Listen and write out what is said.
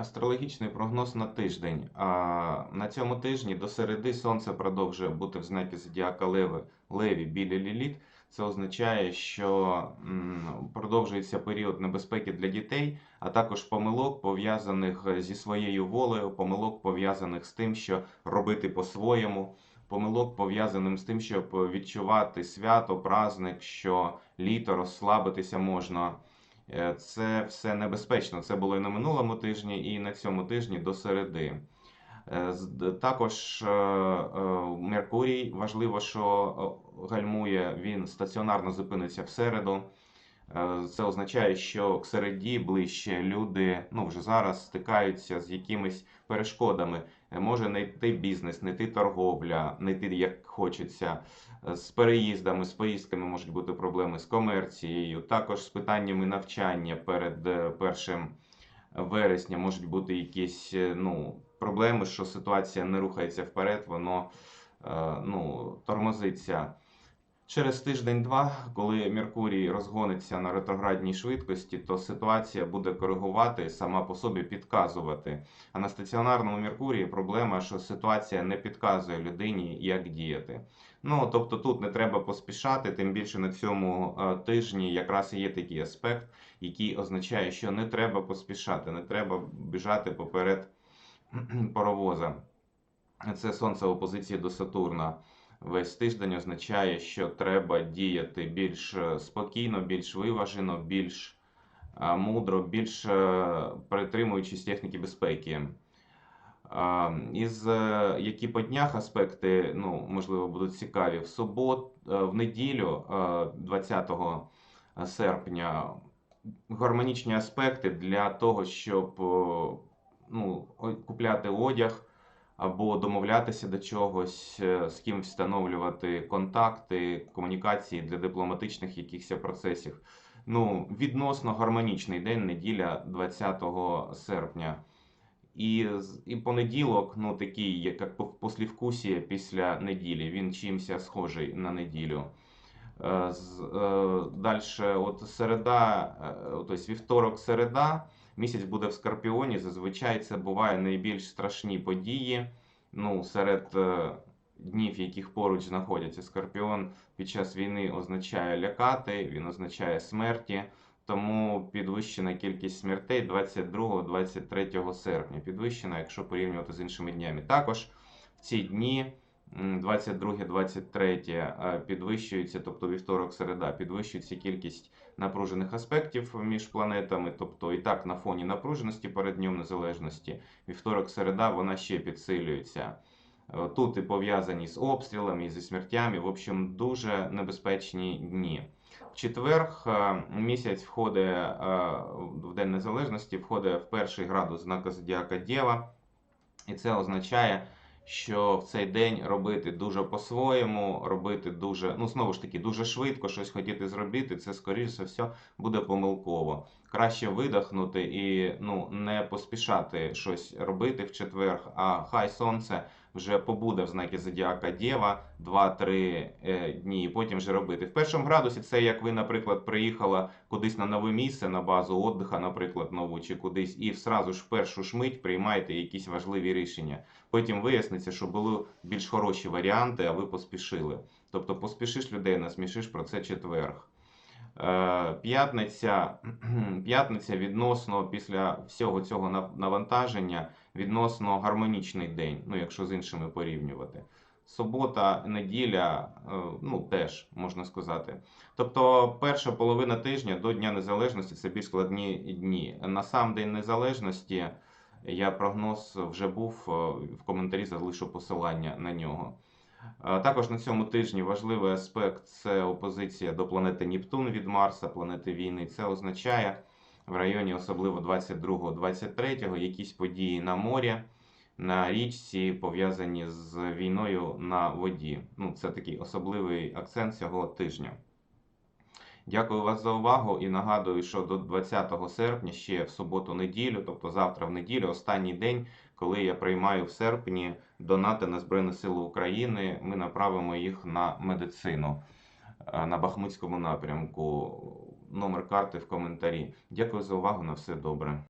Астрологічний прогноз на тиждень. А, на цьому тижні до середи сонце продовжує бути в знакі зодіака Леви, Леві біля Ліліт. Це означає, що продовжується період небезпеки для дітей, а також помилок, пов'язаних зі своєю волею, помилок пов'язаних з тим, що робити по-своєму, помилок пов'язаним з тим, щоб відчувати свято, праздник, що літо розслабитися можна. Е, Це все небезпечно. Це було і на минулому тижні, і на цьому тижні до середи. Е, Також е, Меркурій важливо, що гальмує, він стаціонарно зупиниться в середу. Е, Це означає, що к середі ближче люди ну, вже зараз стикаються з якимись перешкодами. Е, Може не йти бізнес, не йти торговля, не йти як хочеться. Е, З переїздами, з поїздками можуть бути проблеми з комерцією, також з питаннями навчання перед першим вересня можуть бути якісь ну, проблеми, що ситуація не рухається вперед, воно ну, тормозиться. Через тиждень-два, коли Меркурій розгониться на ретроградній швидкості, то ситуація буде коригувати, сама по собі підказувати. А на стаціонарному Меркурії проблема, що ситуація не підказує людині, як діяти. Ну, тобто тут не треба поспішати, тим більше на цьому е, тижні якраз є такий аспект, який означає, що не треба поспішати, не треба біжати поперед паровоза. Це сонце в опозиції до Сатурна. Весь тиждень означає, що треба діяти більш е, спокійно, більш виважено, більш е, мудро, більш е, притримуючись техніки безпеки. Із які по днях аспекти, ну, можливо, будуть цікаві. В субот, в неділю, е, 20 серпня, гармонічні аспекти для того, щоб ну, купляти одяг або домовлятися до чогось, е, з ким встановлювати контакти, комунікації для дипломатичних якихось процесів. Ну, відносно гармонічний день, неділя 20 серпня. І, і понеділок, ну такий, як послівкусія після неділі, він чимся схожий на неділю. Е, е, Дальше, от середа, тобто вівторок, середа, місяць буде в Скорпіоні. Зазвичай це буває найбільш страшні події. Ну, серед е, днів, яких поруч знаходяться. Скорпіон під час війни означає лякати, він означає смерті. Тому підвищена кількість смертей 22-23 серпня. Підвищена, якщо порівнювати з іншими днями. Також в ці дні 22-23 е, підвищується, тобто вівторок, середа, підвищується кількість напружених аспектів між планетами. Тобто і так на фоні напруженості перед Днем Незалежності, вівторок, середа, вона ще підсилюється. Е, Тут і пов'язані з обстрілами, і зі смертями. В общем, дуже небезпечні дні. В четвер е, місяць входить е, в День Незалежності, входить в перший градус знака Зодіака Дєва. І це означає, що в цей день робити дуже по-своєму, робити дуже, ну знову ж таки, дуже швидко щось хотіти зробити, це скоріше за все буде помилково. Краще видихнути і ну, не поспішати щось робити в четвер, а хай сонце вже побуде в знакі Зодіака Дєва 2-3 е, дні, і потім вже робити. В першому градусі це як ви, наприклад, приїхала кудись на нове місце, на базу отдиха, наприклад, нову чи кудись, і сразу ж в першу ж мить приймаєте якісь важливі рішення. Потім виясниться, що були більш хороші варіанти, а ви поспішили. Тобто поспішиш людей, насмішиш про це четверг. Е, П'ятниця, п'ятниця відносно після всього цього нав- навантаження, відносно гармонічний день, ну якщо з іншими порівнювати. Субота, неділя, е, ну теж можна сказати. Тобто, перша половина тижня до Дня Незалежності це більш складні дні. На сам День Незалежності я прогноз вже був е, в коментарі, залишу посилання на нього. Е, Також на цьому тижні важливий аспект це опозиція до планети Нептун від Марса, планети війни. Це означає в районі, особливо 22-23, якісь події на морі, на річці, пов'язані з війною на воді. Ну, це такий особливий акцент цього тижня. Дякую вас за увагу і нагадую, що до 20 серпня, ще в суботу-неділю, тобто завтра в неділю, останній день, коли я приймаю в серпні донати на Збройні Сили України, ми направимо їх на медицину е, на Бахмутському напрямку. Номер карти в коментарі. Дякую за увагу. На все добре.